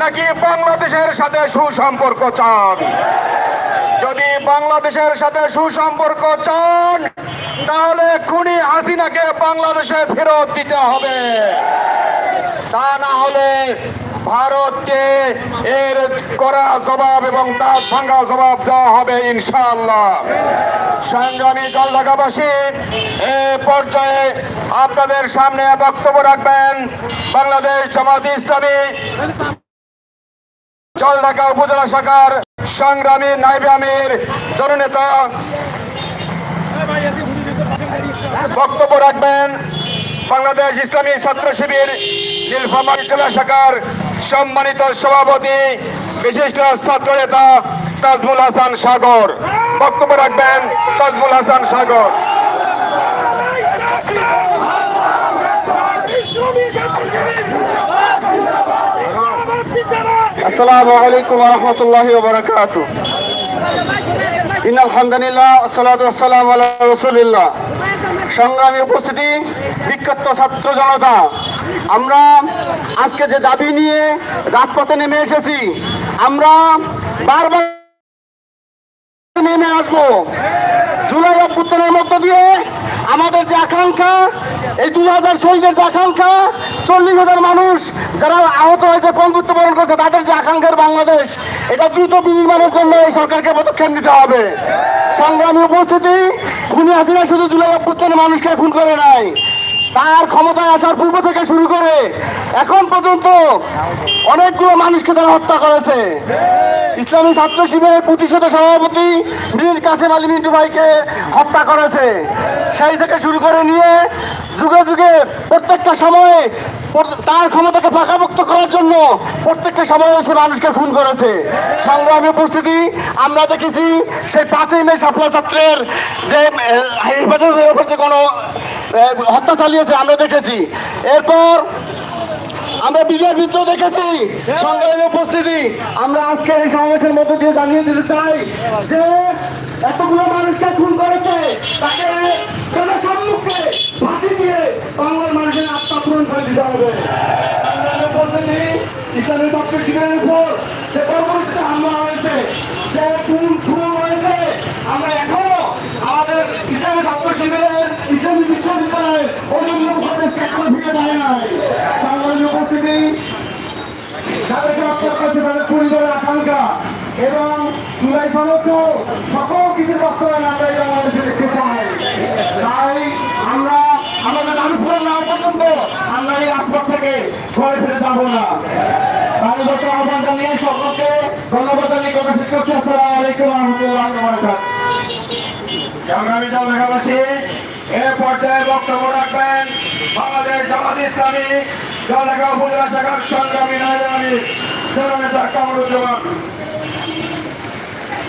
নাকি বাংলাদেশের সাথে সুসম্পর্ক চান? যদি বাংলাদেশের সাথে সুসম্পর্ক চান, তাহলে খুনি হাসিনাকে বাংলাদেশে ফেরত দিতে হবে। তা না হলে ভারতকে এর করা জবাব এবং তার ভাঙ্গা জবাব দেওয়া হবে ইনশাআল্লাহ। সংগ্রামী জল ঢাকাবাসী এ পর্যায়ে আপনাদের সামনে বক্তব্য রাখবেন বাংলাদেশ জামাত ইসলামী। জলঢাকা উপজেলা শাখার সংগ্রামী নাইবে আমির, জননেতা। বক্তব্য রাখবেন বাংলাদেশ ইসলামী ছাত্র শিবির নীলফামারী জেলা শাখার সম্মানিত সভাপতি, বিশিষ্ট ছাত্র নেতা তাজমুল হাসান সাগর। বক্তব্য রাখবেন তাজমুল হাসান সাগর। আসসালামু আলাইকুম রহমতুল্লাহ বারাকাত ইন আলহামদুলিল্লাহ সালাতু আসসালামু আলা রাসূলিল্লাহ। সংগ্রামী উপস্থিতি, বিখ্যাত ছাত্র জনতা, আমরা আজকে যে দাবি নিয়ে রাজপথে নেমে এসেছি, আমরা বারবার নেমে আসব। জুলাই অভ্যুত্থানের মধ্য দিয়ে আমাদের যে আকাঙ্ক্ষা, এই দুই হাজার শহীদের যে আকাঙ্ক্ষা, চল্লিশ হাজার মানুষ যারা আহত হয়েছে, বন্ধুত্ব বরণ করেছে, তাদের যে আকাঙ্ক্ষার বাংলাদেশ, এটা দ্রুত বিনির্মাণের জন্য এই সরকারকে পদক্ষেপ নিতে হবে। সংগ্রামী উপস্থিতি, খুনি হাসিনা শুধু জুলাই অভ্যুত্থানে মানুষকে খুন করে নাই, তার ক্ষমতায় আসার পূর্ব থেকে শুরু করে এখন পর্যন্ত অনেকগুলো মানুষকে তারা হত্যা করেছে। ইসলামী ছাত্র শিবিরের প্রতিশোধ সভাপতি মীর কাসেম আলী মিন্টু ভাইকে হত্যা করেছে। সেই থেকে শুরু করে নিয়ে যুগে যুগে প্রত্যেকটা সময়ে তার ক্ষমতাকে পাকাপোক্ত করার জন্য প্রত্যেকটা সময়ে সে মানুষকে খুন করেছে। সংগ্রামী উপস্থিতি আমরা দেখেছি সেই পাঁচই মে সাপলা ছাত্রের যে হেফাজতের উপর যে কোনো হত্যা চালিয়েছে আমরা দেখেছি। এরপর আমরা বিজয়ের বিদ্রোহ দেখেছি। সংগ্রামী উপস্থিতি। আমরা আজকে এই সমাবেশের মধ্যে দিয়ে জানিয়ে দিতে চাই যে এতগুলো মানুষকে খুন করেছে, তাকে জনসম্মুখে ফাঁসি দিয়ে বাংলার মানুষের আত্মা পূরণ করে দিতে হবে। ইসলামী ছাত্র শিবিরের উপর যে পরবর্তীতে হামলা হয়েছে, যে খুন খুন হয়েছে, আমরা এখনও আমাদের ইসলামী ছাত্র শিবিরের, ইসলামী বিশ্ববিদ্যালয়ের অন্য উপদেশকে এখনও ফিরে দেয় নাই সংগ্রামী উপস্থিতি যাদেরকে হত্যা করেছে তাদের পরিবারের আকাঙ্ক্ষা এবং জুলাই সকল কিছুর বাস্তবায়ন আমরা এই বাংলাদেশে দেখতে চাই। তাই আমরা আমাদের পূরণ না পর্যন্ত আমরা এই রাজপথ থেকে ঘরে ফিরে যাব না। তাই যত আহ্বান জানিয়ে সকলকে ধন্যবাদ জানিয়ে কথা শেষ করছি। আসসালামু আলাইকুম রহমতুল্লাহ সংগ্রামী দল ঢাকাবাসী এ পর্যায়ে বক্তব্য রাখবেন বাংলাদেশ জামাত ইসলামী জলঢাকা উপজেলা শাখার সংগ্রামী নায়রানি জননেতা কামরুজ্জামান।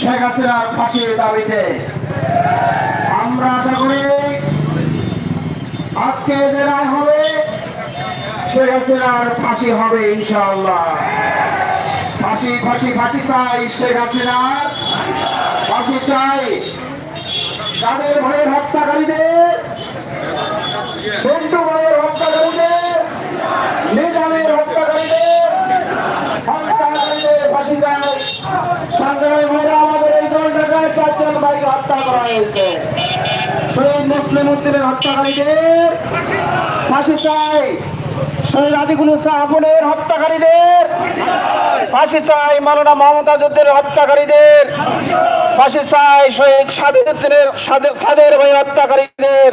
শেখ হাসিনার ফাঁসির দাবিতে। আমরা আশা করি আজকে যে রায় হবে, শেখ হাসিনার ফাঁসি হবে ইনশাআল্লাহ। ফাঁসি ফাঁসি ফাঁসি চাই শেখ হাসিনার। ফাঁসি চাই তাদের ভাইয়ের হত্যাকারীদের বন্ধু ভাইয়ের হত্যাকারীদের নিজামের হত্যাকারীদের হত্যাকারীদের ফাঁসি চাই সংগ্রামী ভাইরা আমাদের এই জলটাকায় চারজন ভাইকে হত্যা করা হয়েছে। শহীদ মুসলিম উদ্দিনের হত্যাকারীদের ফাঁসি চাই শহীদ আজিকুল ইসলাম হত্যাকারীদের ফাঁসি চাই মাওলানা মমতাজ উদ্দিনের হত্যাকারীদের ফাঁসি চাই শহীদ সাদের উদ্দিনের সাদের- ভাই হত্যাকারীদের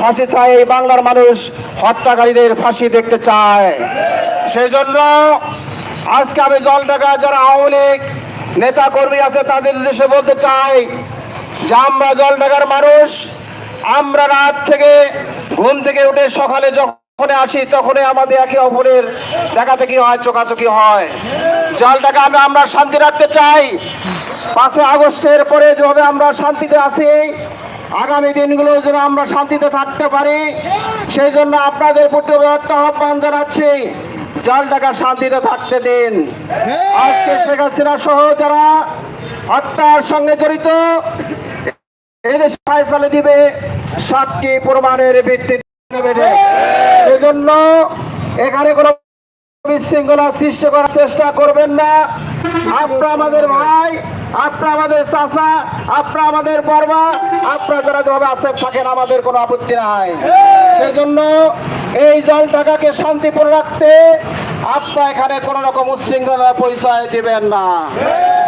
ফাঁসি চাই এই বাংলার মানুষ হত্যাকারীদের ফাঁসি দেখতে চায়। সেই জন্য আজকে আমি জলটাকা যারা আওয়ামী নেতা কর্মী আছে, তাদের উদ্দেশ্যে বলতে চাই যে আমরা জলটাকার মানুষ, আমরা রাত থেকে ঘুম থেকে উঠে সকালে যখন আসি, তখনই আমাদের একে অপরের দেখা দেখি হয়, চোখাচোখি হয়। জলটাকে আমি, আমরা শান্তি রাখতে চাই। পাঁচই আগস্টের পরে যেভাবে আমরা শান্তিতে আছি, আগামী দিনগুলো যেন আমরা শান্তিতে থাকতে পারি, সেই জন্য আপনাদের প্রতি আহ্বান জানাচ্ছি। জলটাকে শান্তিতে থাকতে দিন আজকে শেখ হাসিনা সহ যারা হত্যার সঙ্গে জড়িত এদেশ ফায়সালে দিবে, সাতটি প্রমাণের ভিত্তিতে। এজন্য এখানে কোনো বিশৃঙ্খলা সৃষ্টি করার চেষ্টা করবেন না আপনারা আমাদের ভাই আপনারা আমাদের চাচা, আপনারা আমাদের বর্মা আপনারা যারা যেভাবে আছেন থাকেন, আমাদের কোনো আপত্তি নাই। সেজন্য এই জল টাকাকে শান্তিপূর্ণ রাখতে আপনারা এখানে কোনো রকম উচ্ছৃঙ্খলার পরিচয় দিবেন না।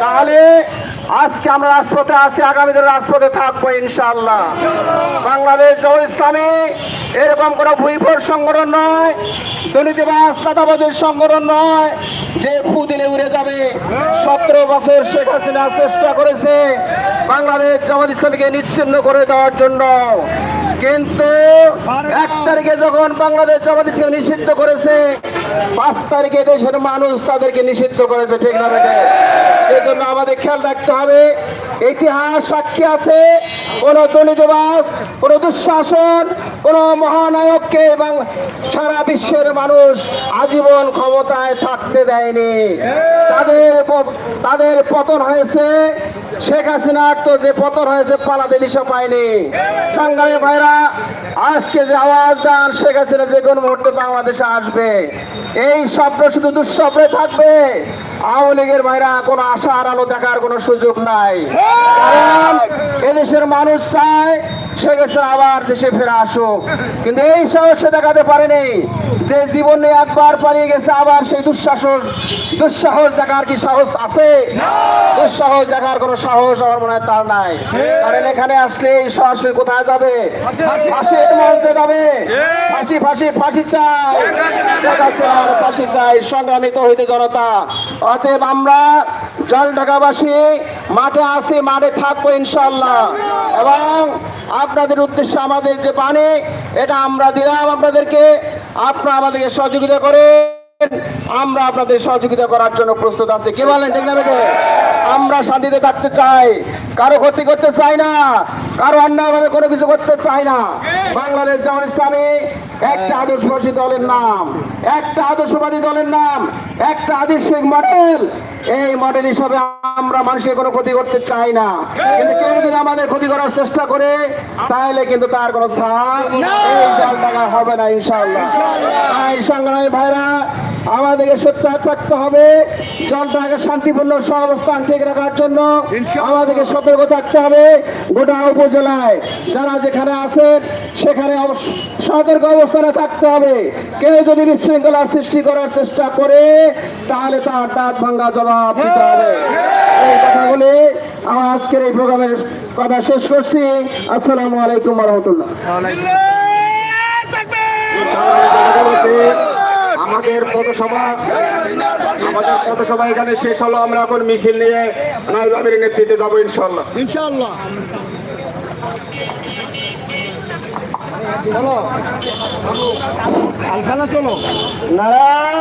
তাহলে আজকে আমরা রাজপথে আছি, আগামী দিনে রাজপথে থাকব ইনশাল্লাহ বাংলাদেশ জল ইসলামী এরকম কোনো ভুইফোর সংগঠন নয়, দুর্নীতিবাজ দাদাবাদের সংগঠন নয়, যে যাবে সতেরো বছর শেখ হাসিনা চেষ্টা করেছে বাংলাদেশ জামাত ইসলামীকে নিচ্ছিন্ন করে দেওয়ার জন্য। কিন্তু এক তারিখে যখন বাংলাদেশ জামাত ইসলাম নিষিদ্ধ করেছে, পাঁচ তারিখে দেশের মানুষ তাদেরকে নিষিদ্ধ করেছে, ঠিক না এই জন্য আমাদের খেয়াল রাখতে হবে, ইতিহাস সাক্ষী আছে, কোন দুর্নীতিবাস কোন দুঃশাসন কোন মহানায়ককে এবং সারা বিশ্বের মানুষ আজীবন ক্ষমতায় থাকতে দেয়নি। তাদের তাদের পতন হয়েছে, শেখ হাসিনার তো যে পতন হয়েছে পালাতে দিশা পায়নি। সংগ্রামী ভাইরা, আজকে যে আওয়াজ দান, শেখ হাসিনা যে কোনো মুহূর্তে বাংলাদেশে আসবে। এই স্বপ্ন শুধু দুঃস্বপ্নে থাকবে। আওয়ামী লীগের ভাইরা, কোনো আশার আলো দেখার কোনো সুযোগ নাই। কারণ এদেশের মানুষ চায় শেখ হাসিনা আবার দেশে ফিরে আসুক কিন্তু এই সাহসে দেখাতে পারেনি। যে জীবনে একবার পালিয়ে গেছে, আবার সেই দুঃশাসন দুঃসাহস দেখার কি সাহস আছে? দুঃসাহস দেখার কোনো সাহস আমার মনে হয় তার নাই। কারণ এখানে আসলে এই সরাসরি কোথায় যাবে? ফাঁসির মঞ্চে যাবে। ফাঁসি ফাঁসি ফাঁসি চাই। ফাঁসি চাই। সংগ্রামিত হইতে জনতা। অতএব আমরা জল ঢাকাবাসী মাঠে আসি মাঠে থাকব ইনশাল্লাহ এবং আপনাদের উদ্দেশ্যে আমাদের যে পানি এটা আমরা দিলাম আপনাদেরকে। আপনারা আমাদেরকে সহযোগিতা করে আমরা আপনাদের সহযোগিতা করার জন্য প্রস্তুত আছে। কি বলেন, ঠিক না? আমরা শান্তিতে থাকতে চাই। কারও ক্ষতি করতে চাই না কারও অন্যায়ভাবে কোনো কিছু করতে চাই না। বাংলাদেশ জামাত ইসলামী একটা আদর্শবাসী দলের নাম একটা আদর্শবাদী দলের নাম একটা আদর্শিক মডেল। এই মডেল হিসাবে আমরা মানুষের কোনো ক্ষতি করতে চাই না। কিন্তু কেউ যদি আমাদের ক্ষতি করার চেষ্টা করে তাহলে কিন্তু তার কোনো ছাড় এই দল টাকা হবে না ইনশাআল্লাহ। তাই সংগ্রামী ভাইরা আমাদেরকে সোচ্চার থাকতে হবে। জলটাকে শান্তিপূর্ণ সহাবস্থান ঠিক রাখার জন্য আমাদেরকে সতর্ক থাকতে হবে গোটা উপজেলায়। যারা যেখানে আছেন সেখানে সতর্ক অবস্থানে থাকতে হবে। কেউ যদি বিশৃঙ্খলার সৃষ্টি করার চেষ্টা করে তাহলে তার দাঁত ভাঙ্গা জবাব দিতে হবে। এই কথাগুলি আমার আজকের এই প্রোগ্রামের কথা শেষ করছি। আসসালামু আলাইকুম রহমতুল্লাহ। পথসভা আমাদের পথসভা এখানে শেষ হলো আমরা এখন মিছিল নিয়ে নাইব আমির নেতৃত্বে যাব ইনশাল্লাহ ইনশাআল্লাহ। চলো। চলো। নারায়ণ!